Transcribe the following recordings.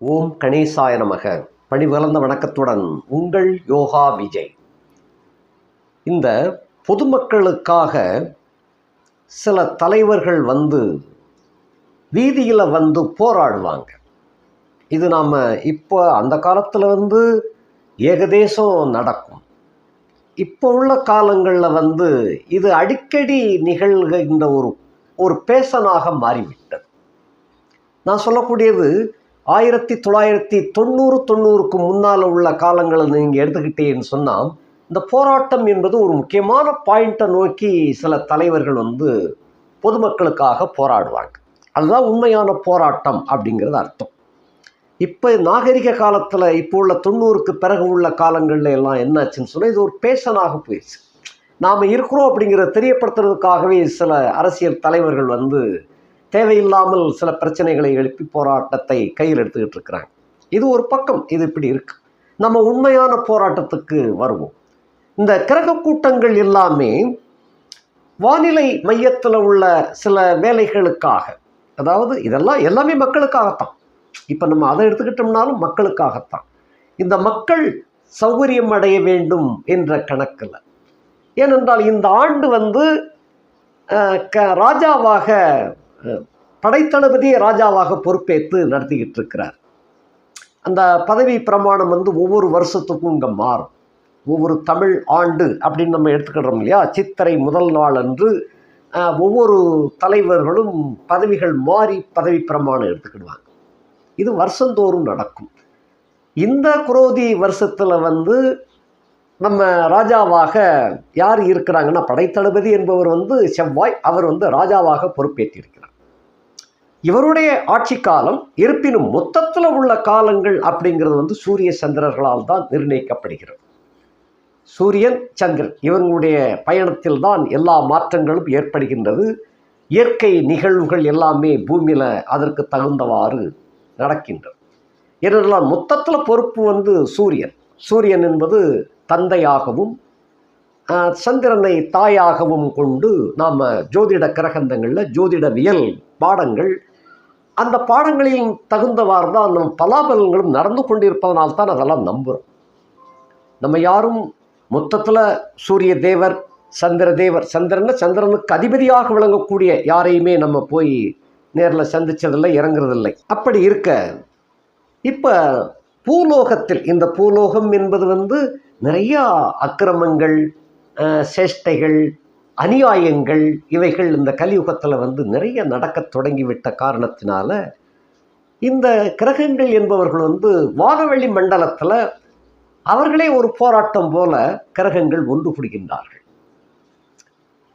ஓம் கணேசாய நமக. பணிவளர்ந்த வணக்கத்துடன் உங்கள் யோகா விஜய். இந்த பொதுமக்களுக்காக சில தலைவர்கள் வந்து வீதியில் வந்து போராடுவாங்க. இது நாம் இப்போ அந்த காலத்தில் வந்து ஏகதேசம் நடக்கும். இப்போ உள்ள காலங்களில் வந்து இது அடிக்கடி நிகழ்கின்ற ஒரு ஒரு பேசனாக மாறிவிட்டது. நான் சொல்லக்கூடியது ஆயிரத்தி தொள்ளாயிரத்தி தொண்ணூறு தொண்ணூறுக்கு முன்னால் உள்ள காலங்களை நீங்கள் எடுத்துக்கிட்டேன்னு சொன்னால் இந்த போராட்டம் என்பது ஒரு முக்கியமான பாயிண்ட்டை நோக்கி சில தலைவர்கள் வந்து பொதுமக்களுக்காக போராடுவாங்க. அதுதான் உண்மையான போராட்டம் அப்படிங்கிறது அர்த்தம். இப்போ நாகரிக காலத்தில் இப்போ உள்ள தொண்ணூறுக்கு பிறகு உள்ள காலங்களில் எல்லாம் என்னாச்சுன்னு சொன்னால் இது ஒரு பேஷனாக போயிடுச்சு. நாம் இருக்கிறோம் அப்படிங்கிறத தெரியப்படுத்துறதுக்காகவே சில அரசியல் தலைவர்கள் வந்து தேவையில்லாமல் சில பிரச்சனைகளை எழுப்பி போராட்டத்தை கையில் எடுத்துக்கிட்டு இருக்கிறாங்க. இது ஒரு பக்கம் இது இப்படி இருக்கு. நம்ம உண்மையான போராட்டத்துக்கு வருவோம். இந்த கிரக கூட்டங்கள் எல்லாமே வானிலை மையத்தில் உள்ள சில வேலைகளுக்காக அதாவது இதெல்லாம் எல்லாமே மக்களுக்காகத்தான். இப்போ நம்ம அதை எடுத்துக்கிட்டோம்னாலும் மக்களுக்காகத்தான். இந்த மக்கள் சௌகரியம் அடைய வேண்டும் என்ற கணக்கில். ஏனென்றால் இந்த ஆண்டு வந்து க ராஜாவாக படைத்தளபதி படைத்தளபதியை ராஜாவாக பொறுப்பேற்று நடத்திக்கிட்டு இருக்கிறார் அந்த பதவி பிரமாணம் வந்து ஒவ்வொரு வருஷத்துக்கும் இங்கே மாறும். ஒவ்வொரு தமிழ் ஆண்டு அப்படின்னு நம்ம எடுத்துக்கிடுறோம் இல்லையா? சித்திரை முதல் நாள் அன்று ஒவ்வொரு தலைவர்களும் பதவிகள் மாறி பதவி பிரமாணம் எடுத்துக்கிடுவாங்க. இது வருஷந்தோறும் நடக்கும். இந்த குரோதி வருஷத்தில் வந்து நம்ம ராஜாவாக யார் இருக்கிறாங்கன்னா படைத்தளபதி என்பவர் வந்து செவ்வாய் அவர் வந்து ராஜாவாக பொறுப்பேற்றிருக்கிறார். இவருடைய ஆட்சி காலம் இருப்பினும் மொத்தத்தில் உள்ள காலங்கள் அப்படிங்கிறது வந்து சூரிய சந்திரர்களால் தான் நிர்ணயிக்கப்படுகிறது. சூரியன் சந்திரன் இவங்களுடைய பயணத்தில் தான் எல்லா மாற்றங்களும் ஏற்படுகின்றது. இயற்கை நிகழ்வுகள் எல்லாமே பூமியில் அதற்கு தகுந்தவாறு நடக்கின்றது. ஏனென்றால் மொத்தத்தில் பொறுப்பு வந்து சூரியன். சூரியன் என்பது தந்தையாகவும் சந்திரனை தாயாகவும் கொண்டு நாம் ஜோதிட கிரகந்தங்களில் ஜோதிடவியல் பாடங்கள் அந்த பாடங்களின் தகுந்தவாறு தான் நம் பலாபலன்களும் நடந்து கொண்டிருப்பதனால் தான் அதெல்லாம் நம்புகிறோம் நம்ம யாரும் மொத்தத்தில் சூரிய தேவர் சந்திர தேவர் சந்திரன் சந்திரனுக்கு அதிபதியாக விளங்கக்கூடிய யாரையுமே நம்ம போய் நேரில் சந்தித்ததில்லை இறங்குறதில்லை. அப்படி இருக்க இப்போ பூலோகத்தில் இந்த பூலோகம் என்பது வந்து நிறையா அக்கிரமங்கள் சேஷ்டைகள் அநியாயங்கள் இவைகள் இந்த கலியுகத்தில் வந்து நிறைய நடக்கத் தொடங்கிவிட்ட காரணத்தினால இந்த கிரகங்கள் என்பவர்கள் வந்து வாகவெளி மண்டலத்தில் அவர்களே ஒரு போராட்டம் போல கிரகங்கள் ஒன்று கூடுகின்றார்கள்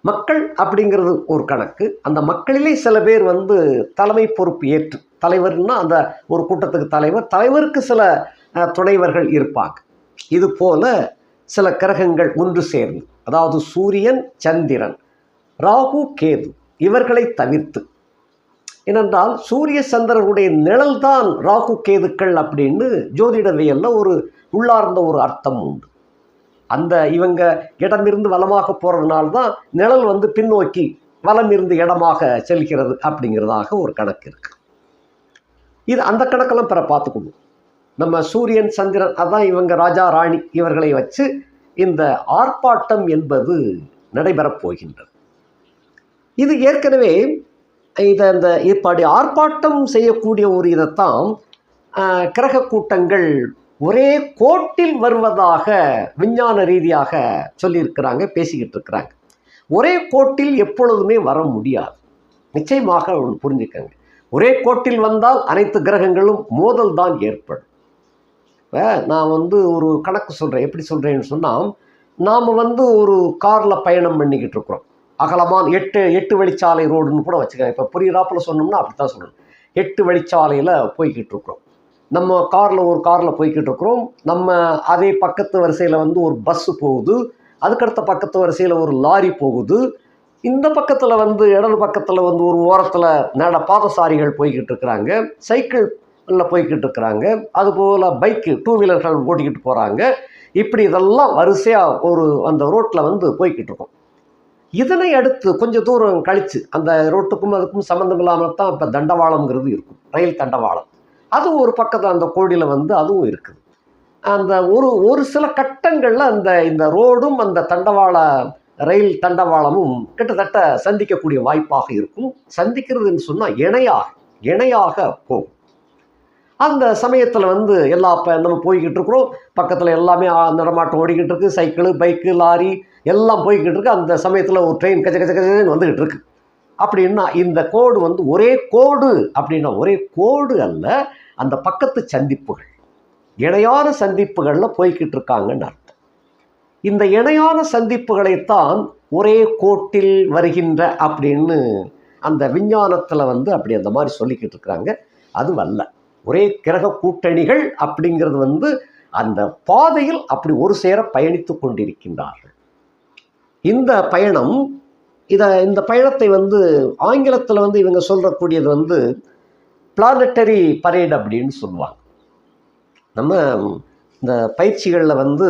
மக்கள் அப்படிங்கிறது ஒரு கணக்கு. அந்த மக்களிலே சில பேர் வந்து தலைமை பொறுப்பு ஏற்று தலைவர்னா அந்த ஒரு கூட்டத்துக்கு தலைவர் தலைவருக்கு சில அஹ், துணைவர்கள் இருப்பாங்க. இது போல சில கிரகங்கள் ஒன்று சேர்ந்து அதாவது சூரியன் சந்திரன் ராகு கேது இவர்களை தவிர்த்து. ஏனென்றால் சூரிய சந்திரனுடைய நிழல் தான் ராகு கேதுக்கள் அப்படின்னு ஜோதிடவியல்ல ஒரு உள்ளார்ந்த ஒரு அர்த்தம் உண்டு. அந்த இவங்க இடமிருந்து வளமாக போகிறதுனால தான் நிழல் வந்து பின்னோக்கி வலம் இருந்து இடமாக செல்கிறது அப்படிங்கிறதாக ஒரு கணக்கு இருக்கு. இது அந்த கணக்கெல்லாம் பிற பார்த்துக்கணும் நம்ம சூரியன் சந்திரன் அதான் இவங்க ராஜா ராணி இவர்களை வச்சு இந்த ஆர்ப்பாட்டம் என்பது நடைபெறப் போகின்றது. இது ஏற்கனவே இதை இந்த இப்படி ஆர்ப்பாட்டம் செய்யக்கூடிய ஒரு இதைத்தான் கிரக கூட்டங்கள் ஒரே கோட்டில் வருவதாக விஞ்ஞான ரீதியாக சொல்லியிருக்கிறாங்க பேசிக்கிட்டு இருக்கிறாங்க. ஒரே கோட்டில் எப்பொழுதுமே வர முடியாது. நிச்சயமாக ஒன்று புரிஞ்சுக்கங்க. ஒரே கோட்டில் வந்தால் அனைத்து கிரகங்களும் மோதல் தான் ஏற்படும். நான் வந்து ஒரு கணக்கு சொல்கிறேன் எப்படி சொல்கிறேன்னு சொன்னால் நாம் வந்து ஒரு காரில் பயணம் பண்ணிக்கிட்டு இருக்கிறோம். அகலமான எட்டு எட்டு வழிச்சாலை ரோடுன்னு கூட வச்சுக்கோங்க. இப்போ புரியுறாப்பில் சொன்னோம்னா அப்படி தான் சொல்லணும் எட்டு வழிச்சாலையில் போய்கிட்டு இருக்கிறோம். நம்ம காரில் ஒரு காரில் போய்கிட்டு இருக்கிறோம். நம்ம அதே பக்கத்து வரிசையில் வந்து ஒரு பஸ்ஸு போகுது. அதுக்கடுத்த பக்கத்து வரிசையில் ஒரு லாரி போகுது. இந்த பக்கத்தில் வந்து இடது பக்கத்தில் வந்து ஒரு ஓரத்தில் நட பாதசாரிகள் போய்கிட்டு இருக்கிறாங்க. சைக்கிள் போய்கிட்டு இருக்கிறாங்க. அதுபோல் பைக்கு டூ வீலர்கள் ஓட்டிக்கிட்டு போகிறாங்க இப்படி இதெல்லாம் வரிசையாக ஒரு அந்த ரோட்டில் வந்து போய்கிட்டு இருக்கோம். இதனை அடுத்து கொஞ்சம் தூரம் கழித்து அந்த ரோட்டுக்கும் அதுக்கும் சம்மந்தம் இல்லாமல் தான் இப்போ தண்டவாளம்ங்கிறது இருக்கும். ரயில் தண்டவாளம். அதுவும் ஒரு பக்கத்தில் அந்த கோடியில் வந்து அதுவும் இருக்குது. அந்த ஒரு ஒரு சில கட்டங்களில் அந்த இந்த ரோடும் அந்த தண்டவாள ரயில் தண்டவாளமும் கிட்டத்தட்ட சந்திக்கக்கூடிய வாய்ப்பாக இருக்கும். சந்திக்கிறதுன்னு சொன்னால் இணையாக இணையாக போகும். அந்த சமயத்தில் வந்து எல்லா இப்போ நம்ம போய்கிட்டு இருக்கிறோம். பக்கத்தில் எல்லாமே நடமாட்டம் ஓடிக்கிட்டு இருக்கு. சைக்கிளு பைக்கு லாரி எல்லாம் போய்கிட்டு இருக்கு. அந்த சமயத்தில் ஒரு ட்ரெயின் கச்ச கச்ச கச்சன்னு வந்துக்கிட்டு இருக்கு. அப்படின்னா இந்த கோடு வந்து ஒரே கோடு அப்படின்னா ஒரே கோடு அல்ல அந்த பக்கத்து சந்திப்புகள். இணையான சந்திப்புகளில் போய்கிட்டு இருக்காங்கன்னு அர்த்தம். இந்த இணையான சந்திப்புகளைத்தான் ஒரே கோட்டில் வருகின்ற அப்படின்னு அந்த விஞ்ஞானத்தில் வந்து அப்படி அந்த மாதிரி சொல்லிக்கிட்டு இருக்கிறாங்க. அது அல்ல ஒரே கிரக கூட்டணிகள் அப்படிங்கிறது வந்து அந்த பாதையில் அப்படி ஒரு சேர பயணித்து கொண்டிருக்கின்றார்கள். இந்த பயணம் இதை இந்த பயணத்தை வந்து ஆங்கிலத்தில் வந்து இவங்க சொல்கிறக்கூடியது வந்து பிளானட்டரி பரேட் அப்படின்னு சொல்லுவாங்க. நம்ம இந்த பயிற்சிகளில் வந்து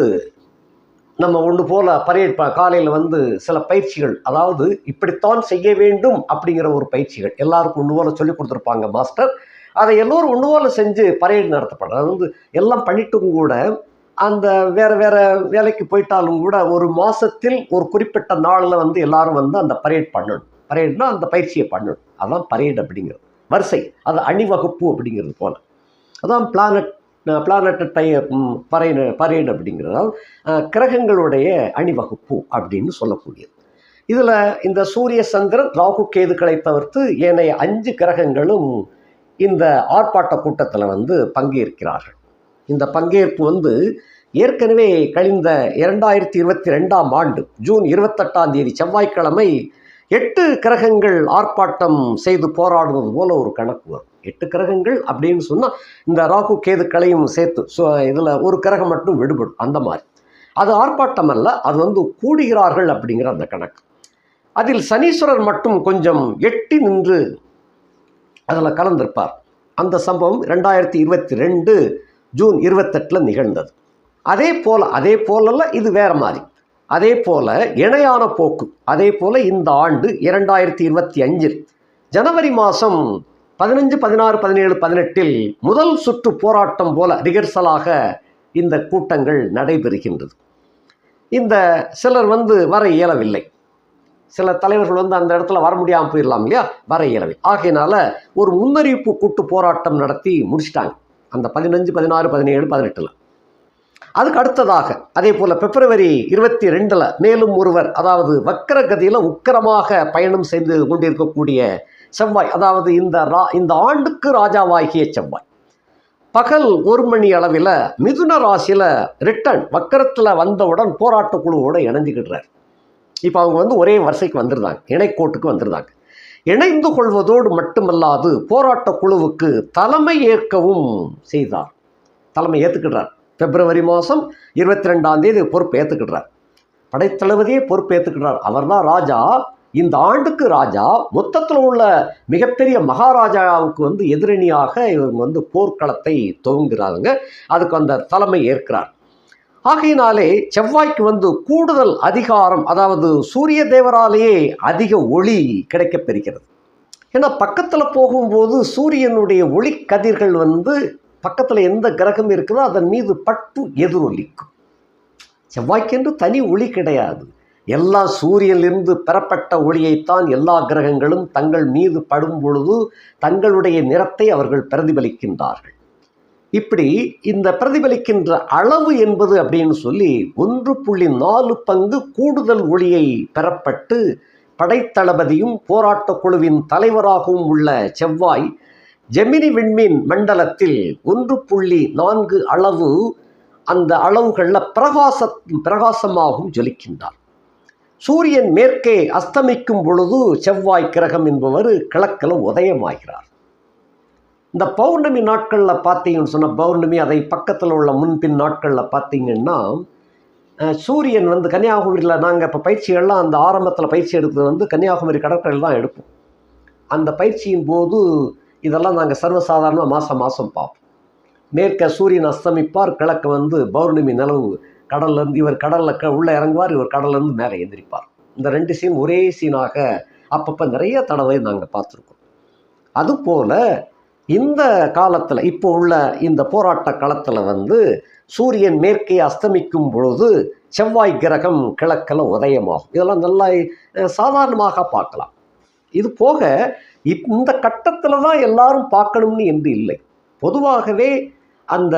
நம்ம ஒன்று போல் பரேட் காலையில் வந்து சில பயிற்சிகள் அதாவது இப்படித்தான் செய்ய வேண்டும் அப்படிங்கிற ஒரு பயிற்சிகள் எல்லாருக்கும் ஒன்று போல சொல்லி கொடுத்துருப்பாங்க மாஸ்டர். அதை எல்லோரும் ஒன்று செஞ்சு பரேடு நடத்தப்படுற அது வந்து எல்லாம் பண்ணிட்டும் கூட அந்த வேறு வேறு வேலைக்கு போயிட்டாலும் கூட ஒரு மாதத்தில் ஒரு குறிப்பிட்ட நாளில் வந்து எல்லாரும் வந்து அந்த பரேட் பண்ணணும். பரேட்னா அந்த பயிற்சியை பண்ணணும். அதான் பரேட் அப்படிங்கிறது. வரிசை. அது அணிவகுப்பு அப்படிங்கிறது போல. அதான் பிளானட் பிளானட் டை பரேடு பரேடு அப்படிங்கிறதால் கிரகங்களுடைய அணிவகுப்பு அப்படின்னு சொல்லக்கூடியது. இதில் இந்த சூரிய சந்திரன் ராகு கேதுக்களை தவிர்த்து ஏனைய அஞ்சு கிரகங்களும் இந்த ஆர்ப்பாட்ட கூட்டத்தில் வந்து பங்கேற்கிறார்கள். இந்த பங்கேற்பு வந்து ஏற்கனவே கழிந்த இரண்டாயிரத்தி இருபத்தி ரெண்டாம் ஆண்டு ஜூன் இருபத்தெட்டாம் தேதி செவ்வாய்க்கிழமை எட்டு கிரகங்கள் ஆர்ப்பாட்டம் செய்து போராடுவது போல ஒரு கணக்கு வரும். எட்டு கிரகங்கள் அப்படின்னு சொன்னால் இந்த ராகு கேதுக்களையும் சேர்த்து ஸோ இதில் ஒரு கிரகம் மட்டும் விடுபடும் அந்த மாதிரி. அது ஆர்ப்பாட்டம் அல்ல அது வந்து கூடுகிறார்கள் அப்படிங்கிற அந்த கணக்கு. அதில் சனீஸ்வரர் மட்டும் கொஞ்சம் எட்டி நின்று அதில் கலந்திருப்பார். அந்த சம்பவம் ரெண்டாயிரத்தி இருபத்தி ரெண்டு ஜூன் இருபத்தெட்டில் நிகழ்ந்தது. அதே போல் அதே போலல்ல இது வேற மாதிரி. அதே போல இணையான போக்கு அதே போல் இந்த ஆண்டு இரண்டாயிரத்தி இருபத்தி அஞ்சில் ஜனவரி மாதம் பதினஞ்சு பதினாறு பதினேழு பதினெட்டில் முதல் சுற்று போராட்டம் போல ரிகர்சலாக இந்த கூட்டங்கள் நடைபெறுகின்றது. இந்த சிலர் வந்து வர இயலவில்லை. சில தலைவர்கள் வந்து அந்த இடத்துல வர முடியாமல் போயிடலாம் இல்லையா? வர இயலவை. ஆகையினால ஒரு முன்னறிவிப்பு கூட்டு போராட்டம் நடத்தி முடிச்சிட்டாங்க. அந்த பதினஞ்சு பதினாறு பதினேழு பதினெட்டில். அதுக்கு அடுத்ததாக அதே போல் பிப்ரவரி இருபத்தி ரெண்டில் மேலும் ஒருவர் அதாவது வக்கரகதியில் உக்கிரமாக பயணம் செய்து கொண்டிருக்கக்கூடிய செவ்வாய் அதாவது இந்த ரா இந்த ஆண்டுக்கு ராஜாவாகிய செவ்வாய். பகல் ஒரு மணி அளவில் மிதுன ராசியில் ரிட்டர்ன் வக்கரத்தில் வந்தவுடன் போராட்ட குழுவோடு இணைஞ்சுக்கிடுறார். இப்போ அவங்க வந்து ஒரே வரிசைக்கு வந்துருந்தாங்க. இணைக்கோட்டுக்கு வந்துருந்தாங்க. இணைந்து கொள்வதோடு மட்டுமல்லாது போராட்ட குழுவுக்கு தலைமை ஏற்கவும் செய்தார். தலைமை ஏற்றுக்கிடுறார் பிப்ரவரி மாதம் இருபத்தி ரெண்டாம் தேதி பொறுப்பு ஏற்றுக்கிடுறார் படைத்தளபதியே பொறுப்பு ஏற்றுக்கிட்டார் அவர் தான் ராஜா. இந்த ஆண்டுக்கு ராஜா. மொத்தத்தில் உள்ள மிகப்பெரிய மகாராஜாவுக்கு வந்து எதிரணியாக இவங்க வந்து போர்க்களத்தை துவங்குறாங்க அதுக்கு அந்த தலைமை ஏற்கிறார். ஆகையினாலே செவ்வாய்க்கு வந்து கூடுதல் அதிகாரம் அதாவது சூரிய தேவராலேயே அதிக ஒளி கிடைக்கப் பெறுகிறது. ஏன்னா பக்கத்தில் போகும்போது சூரியனுடைய ஒளி கதிர்கள் வந்து பக்கத்தில் எந்த கிரகம் இருக்குதோ அதன் மீது பட்டு எதிரொலிக்கும். செவ்வாய்க்கென்று தனி ஒளி கிடையாது. எல்லா சூரியனிலிருந்து பெறப்பட்ட ஒளியைத்தான் எல்லா கிரகங்களும் தங்கள் மீது படும் பொழுது தங்களுடைய நிறத்தை அவர்கள் பிரதிபலிக்கின்றார்கள். இப்படி இந்த பிரதிபலிக்கின்ற அளவு என்பது அப்படின்னு சொல்லி ஒன்று புள்ளி நாலு பங்கு கூடுதல் ஒளியை பெறப்பட்டு படைத்தளபதியும் போராட்ட குழுவின் தலைவராகவும் உள்ள செவ்வாய் ஜெமினி விண்மீன் மண்டலத்தில் ஒன்று புள்ளி நான்கு அளவு அந்த அளவுகளில் பிரகாச பிரகாசமாகவும் ஜொலிக்கின்றார். சூரியன் மேற்கே அஸ்தமிக்கும் பொழுது செவ்வாய் கிரகம் என்பவர் கிழக்கில் உதயமாகிறார். இந்த பௌர்ணமி நாட்களில் பார்த்தீங்கன்னு சொன்னால் பௌர்ணமி அதை பக்கத்தில் உள்ள முன்பின் நாட்களில் பார்த்தீங்கன்னா சூரியன் வந்து கன்னியாகுமரியில் நாங்கள் இப்போ பயிற்சிகள்லாம் அந்த ஆரம்பத்தில் பயிற்சி எடுக்கிறது வந்து கன்னியாகுமரி கடற்கரையில் தான் எடுப்போம். அந்த பயிற்சியின் போது இதெல்லாம் நாங்கள் சர்வசாதாரணமாக மாதம் மாதம் பார்ப்போம். மேற்க சூரியன் அஸ்தமிப்பார் கிழக்கு வந்து பௌர்ணமி நிலவு கடல்லேருந்து இவர் கடலில் க உள்ளே இறங்குவார் இவர் கடல்லேருந்து மேலே எந்திரிப்பார் இந்த ரெண்டு சீன் ஒரே சீனாக அப்பப்போ நிறைய தடவை நாங்கள் பார்த்துருக்கோம். அதுபோல் இந்த காலத்தில் இப்போ உள்ள இந்த போராட்ட காலத்தில் வந்து சூரியன் மேற்கே அஸ்தமிக்கும் பொழுது செவ்வாய் கிரகம் கிழக்கில் உதயமாகும். இதெல்லாம் நல்லா சாதாரணமாக பார்க்கலாம். இது போக இப்- இந்த கட்டத்தில் தான் எல்லாரும் பார்க்கணும்னு என்று இல்லை. பொதுவாகவே அந்த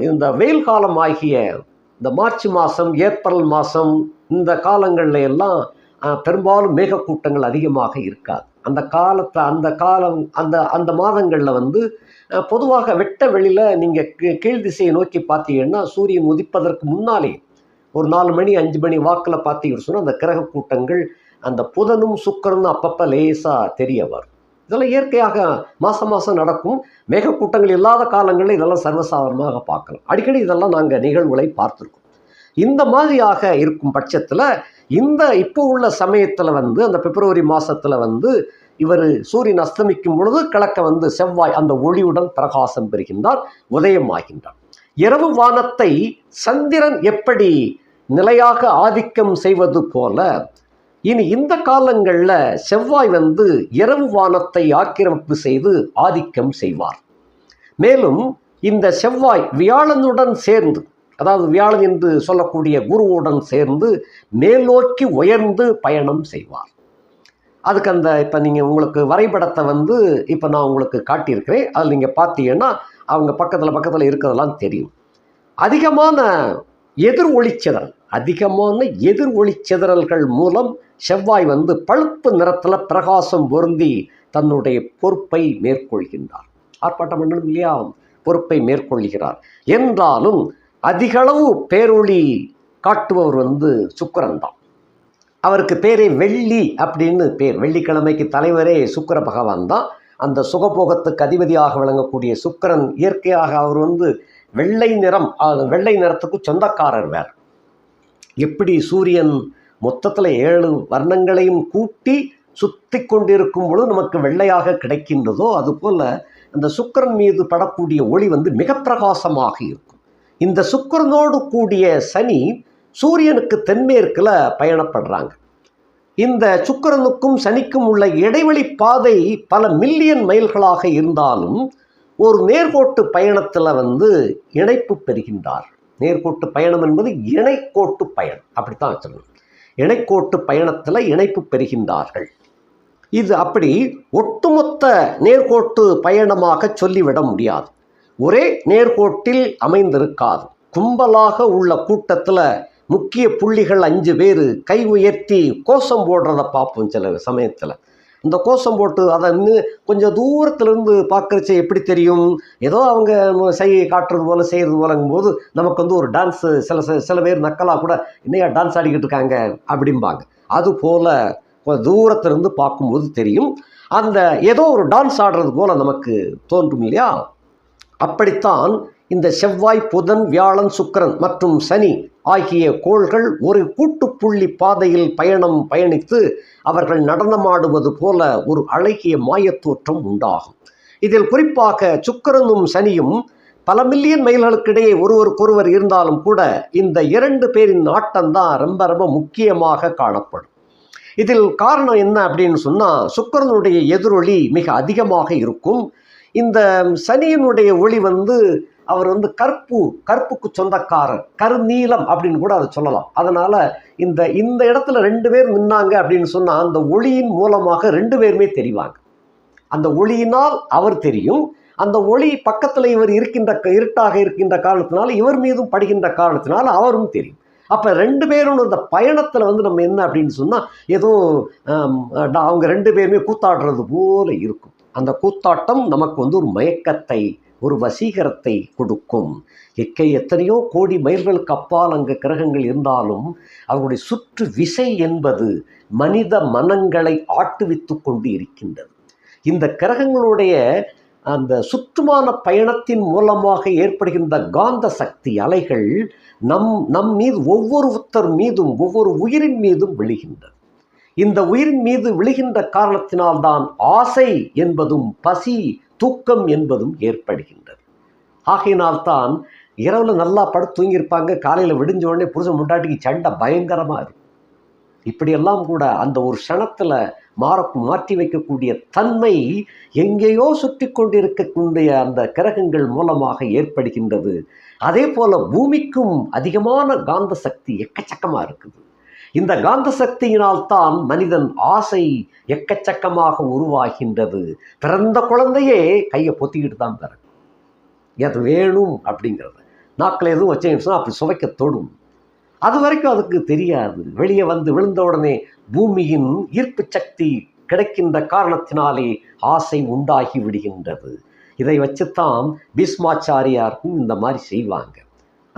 இந்த வெயில் காலம் ஆகிய இந்த மார்ச் மாதம் ஏப்ரல் மாதம் இந்த காலங்களில் எல்லாம் பெரும்பாலும் மேகக்கூட்டங்கள் அதிகமாக இருக்காது. அந்த காலத்தை அந்த காலம் அந்த அந்த மாதங்களில் வந்து பொதுவாக வெட்ட வெளியில் நீங்கள் கீழ் திசையை நோக்கி பார்த்தீங்கன்னா சூரியன் உதிப்பதற்கு முன்னாலே ஒரு நாலு மணி அஞ்சு மணி வாக்கில் பார்த்தீங்கன்னு சொன்னால் அந்த கிரக கூட்டங்கள் அந்த புதனும் சுக்கரனும் அப்பப்போ லேசாக தெரிய வரும். இதெல்லாம் இயற்கையாக மாதம் மாதம் நடக்கும். மேகக்கூட்டங்கள் இல்லாத காலங்களில் இதெல்லாம் சர்வசாதாரணமாக பார்க்கலாம். அடிக்கடி இதெல்லாம் நாங்கள் நிகழ்வுகளை பார்த்துருக்கோம். இந்த மாதிரியாக இருக்கும் பட்சத்தில் இந்த இப்போ உள்ள சமயத்தில் வந்து அந்த பிப்ரவரி மாதத்தில் வந்து இவர் சூரியன் அஸ்தமிக்கும் பொழுது கிழக்க வந்து செவ்வாய் அந்த ஒளியுடன் பிரகாசம் பெறுகின்றார் உதயம் ஆகின்றார் இரவு வானத்தை சந்திரன் எப்படி நிலையாக ஆதிக்கம் செய்வது போல இனி இந்த காலங்களில் செவ்வாய் வந்து இரவு வானத்தை ஆக்கிரமிப்பு செய்து ஆதிக்கம் செய்வார். மேலும் இந்த செவ்வாய் வியாழனுடன் சேர்ந்து அதாவது வியாழன் என்று சொல்லக்கூடிய குருவுடன் சேர்ந்து மேல்நோக்கி உயர்ந்து பயணம் செய்வார். அதுக்கு அந்த இப்போ நீங்கள் உங்களுக்கு வரைபடத்தை வந்து இப்போ நான் உங்களுக்கு காட்டியிருக்கிறேன். அதில் நீங்கள் பார்த்தீங்கன்னா அவங்க பக்கத்தில் பக்கத்தில் இருக்கிறதெல்லாம் தெரியும். அதிகமான எதிர் ஒளிச்சிதறல் அதிகமான எதிர் ஒளிச்சிதறல்கள் மூலம் செவ்வாய் வந்து பழுப்பு நிறத்தில் பிரகாசம் பொருந்தி தன்னுடைய பொறுப்பை மேற்கொள்கின்றார். ஆர்ப்பாட்டம் பண்ணணும் இல்லையா? பொறுப்பை மேற்கொள்கிறார். என்றாலும் அதிகளவு பேரொளி காட்டுபவர் வந்து சுக்கரன் தான். அவருக்கு பேரே வெள்ளி அப்படின்னு பேர். வெள்ளிக்கிழமைக்கு தலைவரே சுக்கர பகவான் தான். அந்த சுகபோகத்துக்கு அதிபதியாக விளங்கக்கூடிய சுக்கிரன் இயற்கையாக அவர் வந்து வெள்ளை நிறம் வெள்ளை நிறத்துக்கு சொந்தக்காரர் வேறு. எப்படி சூரியன் மொத்தத்தில் ஏழு வர்ணங்களையும் கூட்டி சுத்தி கொண்டிருக்கும் பொழுது நமக்கு வெள்ளையாக கிடைக்கின்றதோ அதுபோல் அந்த சுக்கிரன் மீது படக்கூடிய ஒளி வந்து மிக பிரகாசமாக இருக்கும். இந்த சுக்கரனோடு கூடிய சனி சூரியனுக்கு தென்மேற்கில் பயணப்படுறாங்க. இந்த சுக்கரனுக்கும் சனிக்கும் உள்ள இடைவெளி பாதை பல மில்லியன் மைல்களாக இருந்தாலும் ஒரு நேர்கோட்டு பயணத்தில் வந்து இணைப்பு பெறுகின்றார். நேர்கோட்டு பயணம் என்பது இணைக்கோட்டு பயணம் அப்படித்தான் சொல்லணும் இணைக்கோட்டு பயணத்தில் இணைப்பு பெறுகின்றார்கள். இது அப்படி ஒட்டுமொத்த நேர்கோட்டு பயணமாக சொல்லிவிட முடியாது. ஒரே நேர்கோட்டில் அமைந்திருக்காது. கும்பலாக உள்ள கூட்டத்தில் முக்கிய புள்ளிகள் அஞ்சு பேர் கை உயர்த்தி கோஷம் போடுறத பார்ப்போம் சில சமயத்தில். இந்த கோஷம் போட்டு அதை இன்னும் கொஞ்சம் தூரத்துலேருந்து பார்க்குறச்ச எப்படி தெரியும்? ஏதோ அவங்க செய்கை காட்டுறது போல் செய்கிறது போலங்கும்போது நமக்கு வந்து ஒரு டான்ஸு சில சில- சில பேர் நக்கலாக கூட என்னையா டான்ஸ் ஆடிக்கிட்டு இருக்காங்க அப்படிம்பாங்க. அது போல் கொஞ்சம் பார்க்கும்போது தெரியும். அந்த ஏதோ ஒரு டான்ஸ் ஆடுறது போல் நமக்கு தோன்றும் இல்லையா? அப்படித்தான் இந்த செவ்வாய் புதன் வியாழன் சுக்கரன் மற்றும் சனி ஆகிய கோள்கள் ஒரு கூட்டுப்புள்ளி பாதையில் பயணம் பயணித்து அவர்கள் நடனமாடுவது போல ஒரு அழகிய மாயத்தோற்றம் உண்டாகும். இதில் குறிப்பாக சுக்கிரனும் சனியும் பல மில்லியன் மைல்களுக்கிடையே ஒருவருக்கொருவர் இருந்தாலும் கூட இந்த இரண்டு பேரின் ஆட்டம்தான் ரொம்ப ரொம்ப முக்கியமாக காணப்படும். இதில் காரணம் என்ன அப்படின்னு சொன்னால் சுக்கிரனுடைய எதிரொலி மிக அதிகமாக இருக்கும். இந்த சனியினுடைய ஒளி வந்து அவர் வந்து கற்பு கற்புக்கு சொந்தக்காரர் கருநீலம் அப்படின்னு கூட அதை சொல்லலாம். அதனால் இந்த இந்த இடத்துல ரெண்டு பேர் நின்னாங்க அப்படின்னு சொன்னால் அந்த ஒளியின் மூலமாக ரெண்டு பேருமே தெரிவாங்க. அந்த ஒளியினால் அவர் தெரியும். அந்த ஒளி பக்கத்தில் இவர் இருக்கின்ற இருட்டாக இருக்கின்ற காரணத்தினால இவர் மீதும் படுகின்ற காரணத்தினால அவரும் தெரியும். அப்போ ரெண்டு பேரும் அந்த பயணத்தில் வந்து நம்ம என்ன அப்படின்னு சொன்னால் ஏதோ டா- அவங்க ரெண்டு பேருமே கூத்தாடுறது போல இருக்கும். அந்த கூத்தாட்டம் நமக்கு வந்து ஒரு மயக்கத்தை ஒரு வசீகரத்தை கொடுக்கும். எக்கை எத்தனையோ கோடி மைல்களுக்கு அப்பால் அங்கு கிரகங்கள் இருந்தாலும் அவர்களுடைய சுற்று விசை என்பது மனித மனங்களை ஆட்டுவித்து கொண்டு இருக்கின்றது. இந்த கிரகங்களுடைய அந்த சுற்றுமான பயணத்தின் மூலமாக ஏற்படுகின்ற காந்த சக்தி அலைகள் நம் நம் மீது ஒவ்வொருத்தர் மீதும் ஒவ்வொரு உயிரின் மீதும் விழுகின்றது இந்த உயிரின் மீது விழுகின்ற காரணத்தினால்தான் ஆசை என்பதும் பசி தூக்கம் என்பதும் ஏற்படுகின்றது. ஆகையினால்தான் இரவில் நல்லா படுத்து தூங்கியிருப்பாங்க காலையில் விடிஞ்ச உடனே புருஷன் முண்டாட்டிக்கு சண்டை பயங்கரமாக இருக்கும். இப்படியெல்லாம் கூட அந்த ஒரு க்ஷணத்தில் மாற மாற்றி வைக்கக்கூடிய தன்மை எங்கேயோ சுற்றி கொண்டிருக்கக்கூடிய அந்த கிரகங்கள் மூலமாக ஏற்படுகின்றது. அதே போல் பூமிக்கும் அதிகமான காந்த சக்தி எக்கச்சக்கமாக இருக்குது. இந்த காந்த சக்தியினால் தான் மனிதன் ஆசை எக்கச்சக்கமாக உருவாகின்றது. பிறந்த குழந்தையே கையை பொத்திக்கிட்டு தான் பிறகு அது வேணும் அப்படிங்கிறது. நாக்கில் எதுவும் வச்சீங்கன்னா அப்படி சுவைக்க தொடும். அது வரைக்கும் அதுக்கு தெரியாது. வெளியே வந்து விழுந்த உடனே பூமியின் ஈர்ப்பு சக்தி கிடைக்கின்ற காரணத்தினாலே ஆசை உண்டாகி விடுகின்றது. இதை வச்சுத்தான் பீஸ்மாச்சாரியாருக்கும் இந்த மாதிரி செய்வாங்க.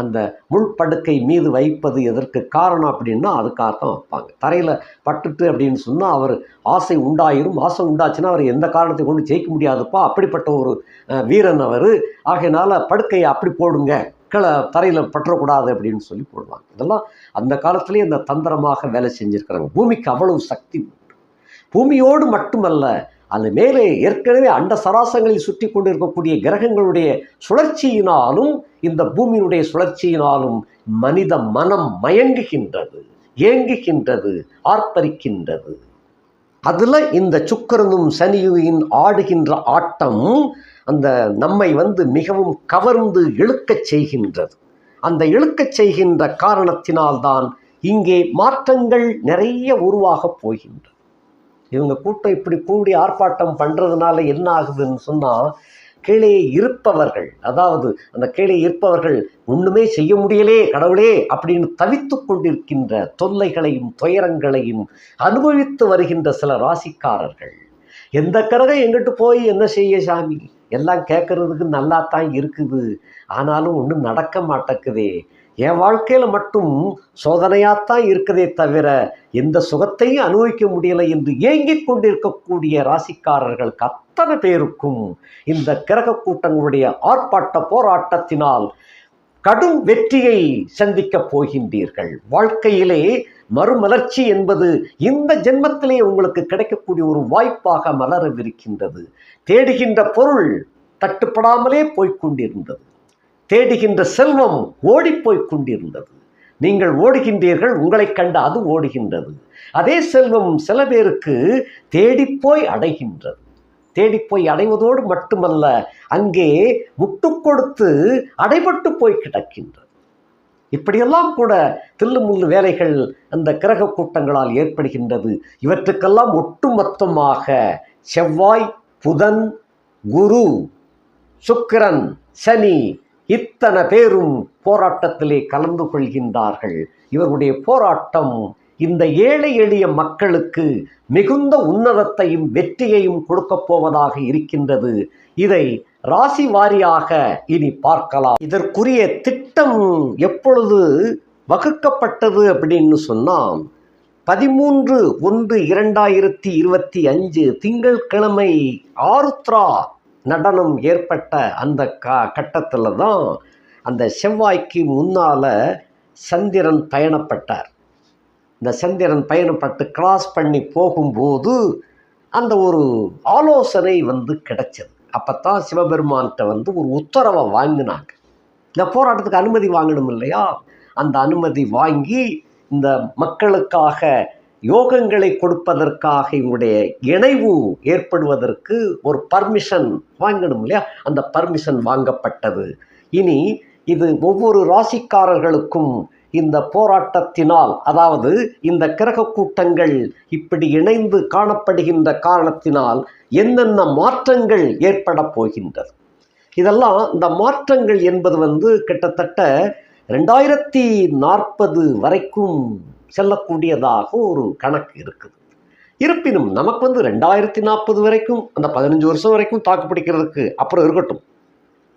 அந்த முள்படுக்கை மீது வைப்பது எதற்கு காரணம் அப்படின்னா அதுக்காகத்தான் வைப்பாங்க. தரையில் பட்டுட்டு அப்படின்னு சொன்னால் அவர் ஆசை உண்டாயிரும். ஆசை உண்டாச்சுன்னா அவர் எந்த காரணத்தை கொண்டு ஜெயிக்க முடியாதுப்பா? அப்படிப்பட்ட ஒரு வீரன் அவர். ஆகையினால் படுக்கையை அப்படி போடுங்க. கீழே தரையில் பற்றக்கூடாது அப்படின்னு சொல்லி போடுவாங்க. இதெல்லாம் அந்த காலத்துலேயே இந்த தந்திரமாக வேலை செஞ்சுருக்கிறாங்க பூமிக்கு அவ்வளவு சக்தி உண்டு. பூமியோடு மட்டுமல்ல அது மேலே ஏற்கனவே அண்ட சராசங்களில் சுற்றி கொண்டிருக்கக்கூடிய கிரகங்களுடைய சுழற்சியினாலும் இந்த பூமியினுடைய சுழற்சியினாலும் மனித மனம் மயங்குகின்றது ஏங்குகின்றது ஆர்ப்பரிக்கின்றது. அதில் இந்த சுக்கரனும் சனியின் ஆடுகின்ற ஆட்டம் அந்த நம்மை வந்து மிகவும் கவர்ந்து இழுக்கச் செய்கின்றது. அந்த இழுக்கச் செய்கின்ற காரணத்தினால்தான் இங்கே மாற்றங்கள் நிறைய உருவாகப் போகின்றது இவங்க கூட்டம் இப்படி கூடி ஆர்ப்பாட்டம் பண்ணுறதுனால என்ன ஆகுதுன்னு சொன்னால் கீழே இருப்பவர்கள் அதாவது அந்த கீழே இருப்பவர்கள் ஒன்றுமே செய்ய முடியலே கடவுளே அப்படின்னு தவித்து கொண்டிருக்கின்ற தொல்லைகளையும் துயரங்களையும் அனுபவித்து வருகின்ற சில ராசிக்காரர்கள். எந்த கரகம் எங்கிட்டு போய் என்ன செய்ய சாமி? எல்லாம் கேட்கறதுக்கு நல்லா தான் இருக்குது. ஆனாலும் ஒன்றும் நடக்க மாட்டேக்குதே. என் வாழ்க்கையில் மட்டும் சோதனையாகத்தான் இருக்கதே தவிர எந்த சுகத்தையும் அனுபவிக்க முடியலை என்று ஏங்கிக் கொண்டிருக்கக்கூடிய ராசிக்காரர்களுக்கு அத்தனை பேருக்கும் இந்த கிரக கூட்டங்களுடைய ஆர்ப்பாட்ட போராட்டத்தினால் கடும் வெற்றியை சந்திக்கப் போகின்றீர்கள். வாழ்க்கையிலே மறுமலர்ச்சி என்பது இந்த ஜென்மத்திலே உங்களுக்கு கிடைக்கக்கூடிய ஒரு வாய்ப்பாக மலரவிருக்கின்றது. தேடுகின்ற பொருள் தட்டுப்படாமலே போய்க் கொண்டிருந்தது. தேடுகின்ற செல்வம் ஓடிப்போய் கொண்டிருந்தது. நீங்கள் ஓடுகின்றீர்கள் உங்களைக் கண்டு அது ஓடுகின்றது. அதே செல்வம் சில பேருக்கு தேடிப்போய் அடைகின்றது. தேடிப்போய் அடைவதோடு மட்டுமல்ல அங்கே முட்டு கொடுத்து அடைபட்டு போய் கிடக்கின்றது. இப்படியெல்லாம் கூட தில்லுமுள்ளு வேலைகள் அந்த கிரக கூட்டங்களால் ஏற்படுகின்றது. இவற்றுக்கெல்லாம் ஒட்டுமொத்தமாக செவ்வாய் புதன் குரு சுக்கிரன் சனி இத்தனை பேரும் போராட்டத்திலே கலந்து கொள்கின்றார்கள். இவருடைய போராட்டம் இந்த ஏழை எளிய மக்களுக்கு மிகுந்த உன்னதத்தையும் வெற்றியையும் கொடுக்கப் போவதாக இருக்கின்றது. இதை ராசி வாரியாக இனி பார்க்கலாம். இதற்குரிய திட்டம் எப்பொழுது வகுக்கப்பட்டது அப்படின்னு சொன்னால் பதிமூன்று ஒன்று இரண்டாயிரத்தி இருபத்தி அஞ்சு திங்கட்கிழமை ஆருத்ரா நடனம் ஏற்பட்ட அந்த கா கட்டத்தில் தான் அந்த செவ்வாய்க்கு முன்னால் சந்திரன் பயணப்பட்டார். இந்த சந்திரன் பயணப்பட்டு கிராஸ் பண்ணி போகும்போது அந்த ஒரு ஆலோசனை வந்து கிடைச்சது. அப்போ தான் சிவபெருமான்கிட்ட வந்து ஒரு உத்தரவை வாங்கினாங்க. இந்த போராட்டத்துக்கு அனுமதி வாங்கணும் இல்லையா? அந்த அனுமதி வாங்கி இந்த மக்களுக்காக யோகங்களை கொடுப்பதற்காக இவங்களுடைய இணைவு ஏற்படுவதற்கு ஒரு பர்மிஷன் வாங்கணும் இல்லையா? அந்த பர்மிஷன் வாங்கப்பட்டது. இனி இது ஒவ்வொரு ராசிக்காரர்களுக்கும் இந்த போராட்டத்தினால் அதாவது இந்த கிரக கூட்டங்கள் இப்படி இணைந்து காணப்படுகின்ற காரணத்தினால் என்னென்ன மாற்றங்கள் ஏற்பட போகின்றது? இதெல்லாம் இந்த மாற்றங்கள் என்பது வந்து கிட்டத்தட்ட ரெண்டாயிரத்தி நாற்பது வரைக்கும் செல்லக்கூடியதாக ஒரு கணக்கு இருக்குது. இருப்பினும் நமக்கு வந்து ரெண்டாயிரத்தி நாற்பது வரைக்கும் அந்த பதினஞ்சு வருஷம் வரைக்கும் தாக்கு பிடிக்கிறதுக்கு அப்புறம் இருக்கட்டும்.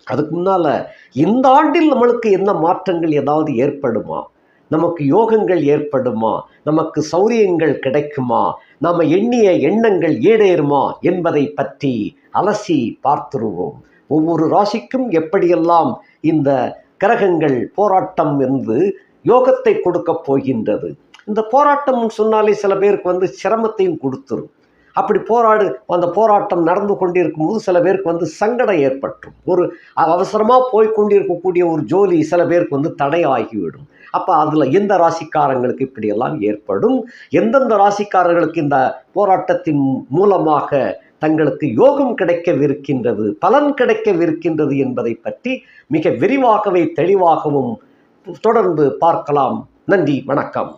அதுக்கு முன்னால் இந்த ஆண்டில் நம்மளுக்கு என்ன மாற்றங்கள் ஏதாவது ஏற்படுமா? நமக்கு யோகங்கள் ஏற்படுமா? நமக்கு சௌரியங்கள் கிடைக்குமா? நாம் எண்ணிய எண்ணங்கள் ஈடேறுமா என்பதை பற்றி அலசி பார்த்துருவோம். ஒவ்வொரு ராசிக்கும் எப்படியெல்லாம் இந்த கிரகங்கள் போராட்டம் என்று யோகத்தை கொடுக்க போகின்றது? இந்த போராட்டம் சொன்னாலே சில பேருக்கு வந்து சிரமத்தையும் கொடுத்துரும். அப்படி போராடு அந்த போராட்டம் நடந்து கொண்டிருக்கும் போது சில பேருக்கு வந்து சங்கடம் ஏற்பட்டுரும். ஒரு அவசரமாக போய் கொண்டிருக்கக்கூடிய ஒரு ஜோலி சில பேருக்கு வந்து தடையாகிவிடும். அப்போ அதில் எந்த ராசிக்காரங்களுக்கு இப்படியெல்லாம் ஏற்படும்? எந்தெந்த ராசிக்காரர்களுக்கு இந்த போராட்டத்தின் மூலமாக தங்களுக்கு யோகம் கிடைக்கவிருக்கின்றது பலன் கிடைக்கவிருக்கின்றது என்பதை பற்றி மிக விரிவாகவே தெளிவாகவும் தொடர்ந்து பார்க்கலாம். நன்றி வணக்கம்.